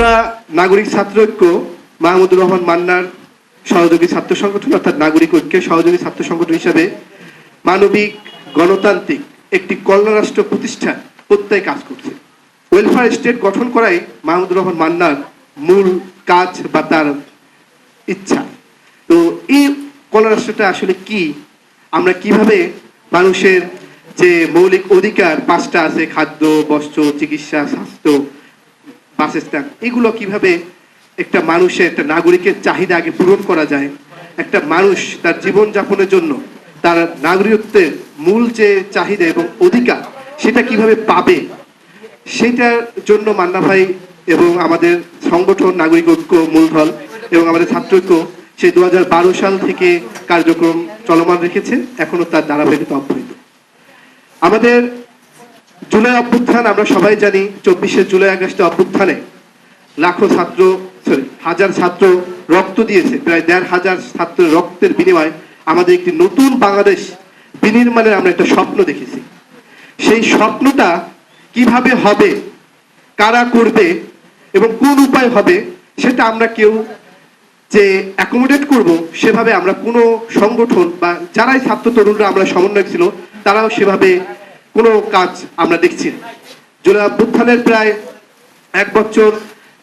আমরা নাগরিক ছাত্র ঐক্য মাহমুদুর রহমান মান্নার সহযোগী ছাত্র সংগঠন অর্থাৎ নাগরিক ঐক্যের সহযোগী ছাত্র সংগঠন হিসাবে মানবিক গণতান্ত্রিক একটি কল্যাণ রাষ্ট্র প্রতিষ্ঠান প্রত্যয় কাজ করছে। ওয়েলফেয়ার স্টেট গঠন করাই মাহমুদুর রহমান মান্নার মূল কাজ বা তার ইচ্ছা। তো এই কল্যাণ রাষ্ট্রটা আসলে কি? আমরা কীভাবে মানুষের যে মৌলিক অধিকার, পাঁচটা আছে, খাদ্য, বস্ত্র, চিকিৎসা, স্বাস্থ্য বাসস্থান এগুলো কীভাবে একটা মানুষের, একটা নাগরিকের চাহিদা আগে পূরণ করা যায়? একটা মানুষ তার জীবন যাপনের জন্য তার নাগরিকত্বের মূল যে চাহিদা এবং অধিকার, সেটা কীভাবে পাবে? সেটার জন্য মান্না ভাই এবং আমাদের সংগঠন নাগরিক ঐক্য মূলধল এবং আমাদের ছাত্র ঐক্য সেই দু হাজার বারো সাল থেকে কার্যক্রম চলমান রেখেছে, এখনও তার ধারাবাহিকতা অব্যাহত। আমাদের জুলাই অভ্যুত্থান আমরা সবাই জানি, চব্বিশে জুলাই আগস্টে অভ্যুত্থানে লাখো ছাত্র সরি হাজার ছাত্র রক্ত দিয়েছে। প্রায় দেড় হাজার ছাত্রের রক্তের বিনিময়ে আমাদের একটি নতুন বাংলাদেশ বিনির্মাণের আমরা একটা স্বপ্ন দেখেছি। সেই স্বপ্নটা কীভাবে হবে, কারা করবে এবং কোন উপায় হবে, সেটা আমরা কেউ যে অ্যাকোমোডেট করব, সেভাবে আমরা কোনো সংগঠন বা যারাই ছাত্র তরুণরা আমরা সমন্বয় ছিল, তারাও সেভাবে কোনো কাজ আমরা দেখছি না। জুলাই অভ্যুত্থানের প্রায় এক বছর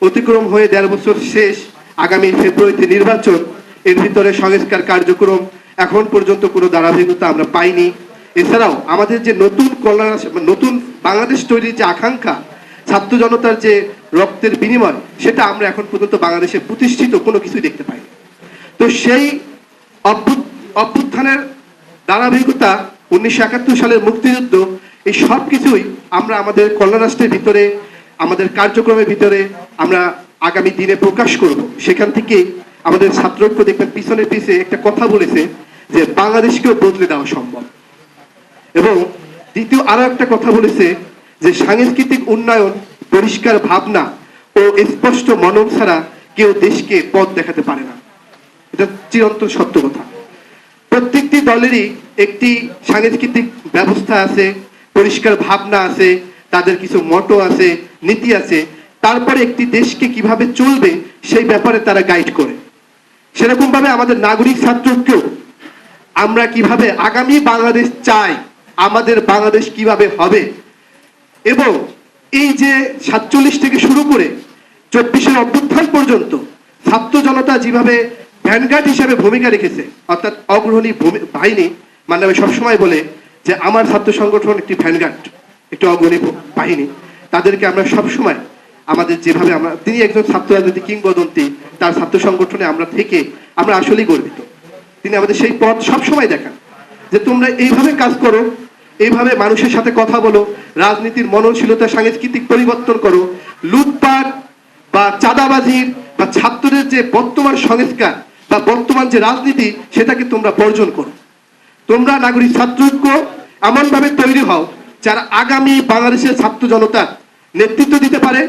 অতিক্রম হয়ে দেড় বছর শেষ আগামী ফেব্রুয়ারিতে নির্বাচন। এর ভিতরে সংস্কার কার্যক্রম এখন পর্যন্ত কোনো ধারাবাহিকতা আমরা পাইনি। এছাড়াও আমাদের যে নতুন কল্যাণ নতুন বাংলাদেশ তৈরির যে আকাঙ্ক্ষা, ছাত্র জনতার যে রক্তের বিনিময়, সেটা আমরা এখন পর্যন্ত বাংলাদেশে প্রতিষ্ঠিত কোনো কিছুই দেখতে পাইনি। তো সেই অভ্যুত- অভ্যুত্থানের ধারাবাহিকতা উনিশশো একাত্তর সালের মুক্তিযুদ্ধ, এই সব কিছুই আমরা আমাদের কল্যাণ রাষ্ট্রের ভিতরে, আমাদের কার্যক্রমের ভিতরে আমরা আগামী দিনে প্রকাশ করব। সেখান থেকে আমাদের ছাত্রৈক্য দেখবেন পিছনে পিছে একটা কথা বলেছে যে বাংলাদেশকেও বদলে দেওয়া সম্ভব। এবং দ্বিতীয় আরও একটা কথা বলেছে যে সাংস্কৃতিক উন্নয়ন, পরিষ্কার ভাবনা ও স্পষ্ট মনন ছাড়া কেউ দেশকে পথ দেখাতে পারে না। এটা চিরন্তন সত্য কথা। প্রত্যেকটি দলেরই একটি সাংস্কৃতিক ব্যবস্থা আছে, পরিষ্কার ভাবনা আছে, তাদের কিছু মটো আছে, নীতি আছে। তারপরে একটি দেশকে কীভাবে চলবে সেই ব্যাপারে তারা গাইড করে। সেরকম ভাবে আমাদের নাগরিক ছাত্রকেও আমরা কীভাবে আগামী বাংলাদেশ চাই, আমাদের বাংলাদেশ কীভাবে হবে, এবং এই যে সাতচল্লিশ থেকে শুরু করে চব্বিশের অভ্যুত্থান পর্যন্ত ছাত্র জনতা যেভাবে ভ্যানগার্ড হিসেবে ভূমিকা রেখেছে, অর্থাৎ অগ্রণী ভূমি- বাহিনী মানে সবসময় বলে যে আমার ছাত্র সংগঠন একটি ভ্যানগার্ড একটি অগ্রণী বাহিনী। তাদেরকে আমরা সবসময় আমাদের যেভাবে আমরা তিনি একজন ছাত্র রাজনীতি কিংবদন্তি, তার ছাত্র সংগঠনে আমরা থেকে আমরা আসলেই গর্বিত। তিনি আমাদের সেই পথ সবসময় দেখান যে তোমরা এইভাবে কাজ করো, এইভাবে মানুষের সাথে কথা বলো, রাজনীতির মননশীলতা, সাংস্কৃতিক পরিবর্তন করো, লুটপাট বা চাঁদাবাজির বা ছাত্রদের যে বর্তমান সংস্কার বা বর্তমান যে রাজনীতি, সেটাকে তোমরা বর্জন করো। তোমরা নাগরিক ছাত্রৈক্য এমনভাবে তৈরি হও, যারা আগামী বাংলাদেশের ছাত্র জনতার নেতৃত্ব দিতে পারে,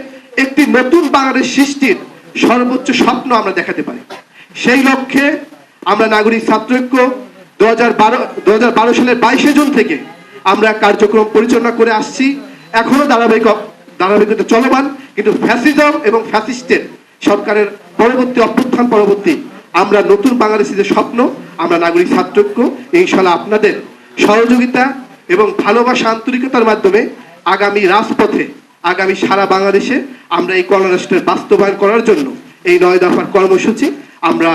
একটি নতুন বাংলাদেশ সৃষ্টির সর্বোচ্চ স্বপ্ন আমরা দেখাতে পারি। সেই লক্ষ্যে আমরা নাগরিক ছাত্রৈক্য দু হাজার বারো দু হাজার বারো সালের বাইশে জুন থেকে আমরা কার্যক্রম পরিচালনা করে আসছি। এখনও ধারাবাহিক, ধারাবাহিকতা চলমান, কিন্তু ফ্যাসিজম এবং ফ্যাসিস্টের সরকারের পরবর্তী অভ্যুত্থান পরবর্তী আমরা নতুন বাংলাদেশের যে স্বপ্ন, আমরা নাগরিক ছাত্রৈক্য ইনশাল্লাহ আপনাদের সহযোগিতা এবং ভালোবাসা, আন্তরিকতার মাধ্যমে আগামী রাজপথে, আগামী সারা বাংলাদেশে আমরা এই কর্মরাষ্ট্রের বাস্তবায়ন করার জন্য এই নয় দফার কর্মসূচি আমরা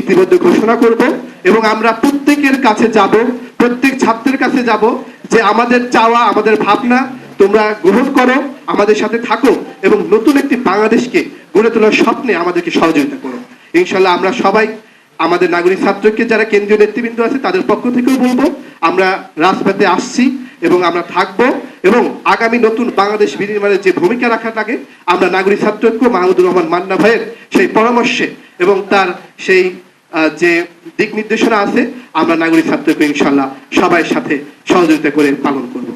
ইতিমধ্যে ঘোষণা করব এবং আমরা প্রত্যেকের কাছে যাব, প্রত্যেক ছাত্রের কাছে যাব যে আমাদের চাওয়া, আমাদের ভাবনা তোমরা গ্রহণ করো, আমাদের সাথে থাকো এবং নতুন একটি বাংলাদেশকে গড়ে তোলার স্বপ্নে আমাদেরকে সহযোগিতা করো। ইনশাল্লাহ আমরা সবাই আমাদের নাগরিক ছাত্রকে যারা কেন্দ্রীয় নেতৃবৃন্দ আছে, তাদের পক্ষ থেকেও বলব, আমরা রাজপথে আসছি এবং আমরা থাকব এবং আগামী নতুন বাংলাদেশ বিনির্মাণের যে ভূমিকা রাখা থাকে আমরা নাগরিক ছাত্রৈক্য মাহমুদুর রহমান মান্না ভাইয়ের সেই পরামর্শে এবং তার সেই যে দিক নির্দেশনা আছে, আমরা নাগরিক ছাত্রকে ইনশাল্লাহ সবাই সাথে সহযোগিতা করে পালন করব।